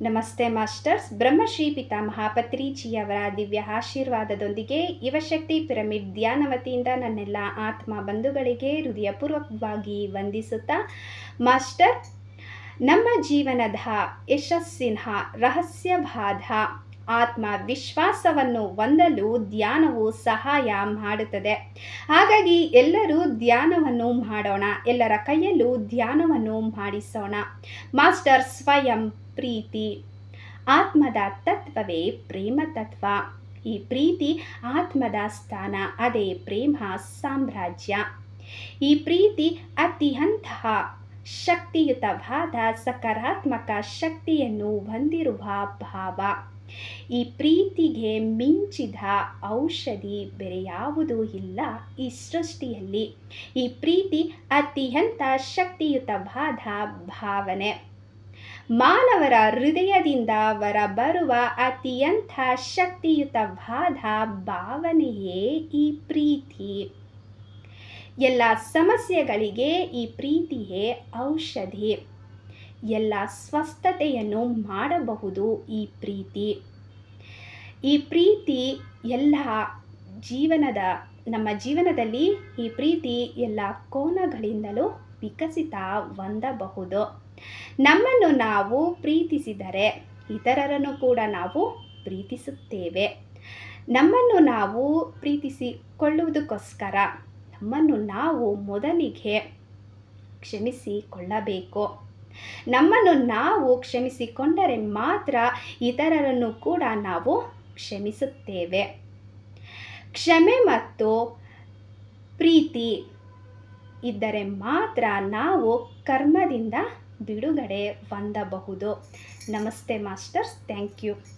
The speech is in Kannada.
ನಮಸ್ತೆ ಮಾಸ್ಟರ್ಸ್. ಬ್ರಹ್ಮಶ್ರೀ ಪಿತಾಮಹ ಪತ್ರಿಜಿಯವರ ದಿವ್ಯ ಆಶೀರ್ವಾದದೊಂದಿಗೆ ಯುವಶಕ್ತಿ ಪಿರಮಿಡ್ ಧ್ಯಾನ ವತಿಯಿಂದ ನನ್ನೆಲ್ಲ ಆತ್ಮ ಬಂಧುಗಳಿಗೆ ಹೃದಯಪೂರ್ವಕವಾಗಿ ವಂದಿಸುತ್ತಾ, ಮಾಸ್ಟರ್, ನಮ್ಮ ಜೀವನದ ಯಶಸ್ಸಿನ ರಹಸ್ಯವಾದ ಆತ್ಮ ವಿಶ್ವಾಸವನ್ನು ಹೊಂದಲು ಧ್ಯಾನವು ಸಹಾಯ ಮಾಡುತ್ತದೆ. ಹಾಗಾಗಿ ಎಲ್ಲರೂ ಧ್ಯಾನವನ್ನು ಮಾಡೋಣ, ಎಲ್ಲರ ಕೈಯಲ್ಲೂ ಧ್ಯಾನವನ್ನು ಮಾಡಿಸೋಣ. ಮಾಸ್ಟರ್, ಸ್ವಯಂ ಪ್ರೀತಿ. ಆತ್ಮದ ತತ್ವವೇ ಪ್ರೇಮ ತತ್ವ. ಈ ಪ್ರೀತಿ ಆತ್ಮದ ಸ್ಥಾನ, ಅದೇ ಪ್ರೇಮ ಸಾಮ್ರಾಜ್ಯ. ಈ ಪ್ರೀತಿ ಅತಿಯಂತಹ ಶಕ್ತಿಯುತವಾದ ಸಕಾರಾತ್ಮಕ ಶಕ್ತಿಯನ್ನು ಹೊಂದಿರುವ ಭಾವ. ಈ ಪ್ರೀತಿಗೆ ಮಿಂಚಿದ ಔಷಧಿ ಬೇರೆ ಯಾವುದೂ ಇಲ್ಲ ಈ ಸೃಷ್ಟಿಯಲ್ಲಿ. ಈ ಪ್ರೀತಿ ಅತ್ಯಂತ ಶಕ್ತಿಯುತವಾದ ಭಾವನೆ. ಮಾನವರ ಹೃದಯದಿಂದ ಹೊರಬರುವ ಅತ್ಯಂತ ಶಕ್ತಿಯುತವಾದ ಭಾವನೆಯೇ ಈ ಪ್ರೀತಿ. ಎಲ್ಲ ಸಮಸ್ಯೆಗಳಿಗೆ ಈ ಪ್ರೀತಿಯೇ ಔಷಧಿ. ಎಲ್ಲ ಸ್ವಸ್ಥತೆಯನ್ನು ಮಾಡಬಹುದು ಈ ಪ್ರೀತಿ. ಈ ಪ್ರೀತಿ ಎಲ್ಲ ಜೀವನದ, ನಮ್ಮ ಜೀವನದಲ್ಲಿ ಈ ಪ್ರೀತಿ ಎಲ್ಲ ಕೋನಗಳಿಂದಲೂ ವಿಕಸಿತ ಹೊಂದಬಹುದು. ನಮ್ಮನ್ನು ನಾವು ಪ್ರೀತಿಸಿದರೆ ಇತರರನ್ನು ಕೂಡ ನಾವು ಪ್ರೀತಿಸುತ್ತೇವೆ. ನಮ್ಮನ್ನು ನಾವು ಪ್ರೀತಿಸಿಕೊಳ್ಳುವುದಕ್ಕೋಸ್ಕರ ನಮ್ಮನ್ನು ನಾವು ಮೊದಲಿಗೆ ಕ್ಷಮಿಸಿಕೊಳ್ಳಬೇಕು. ನಮ್ಮನ್ನು ನಾವು ಕ್ಷಮಿಸಿಕೊಂಡರೆ ಮಾತ್ರ ಇತರರನ್ನು ಕೂಡ ನಾವು ಕ್ಷಮಿಸುತ್ತೇವೆ. ಕ್ಷಮೆ ಮತ್ತು ಪ್ರೀತಿ ಇದ್ದರೆ ಮಾತ್ರ ನಾವು ಕರ್ಮದಿಂದ ಬಿಡುಗಡೆ ಹೊಂದಬಹುದು. ನಮಸ್ತೆ ಮಾಸ್ಟರ್ಸ್. Thank you.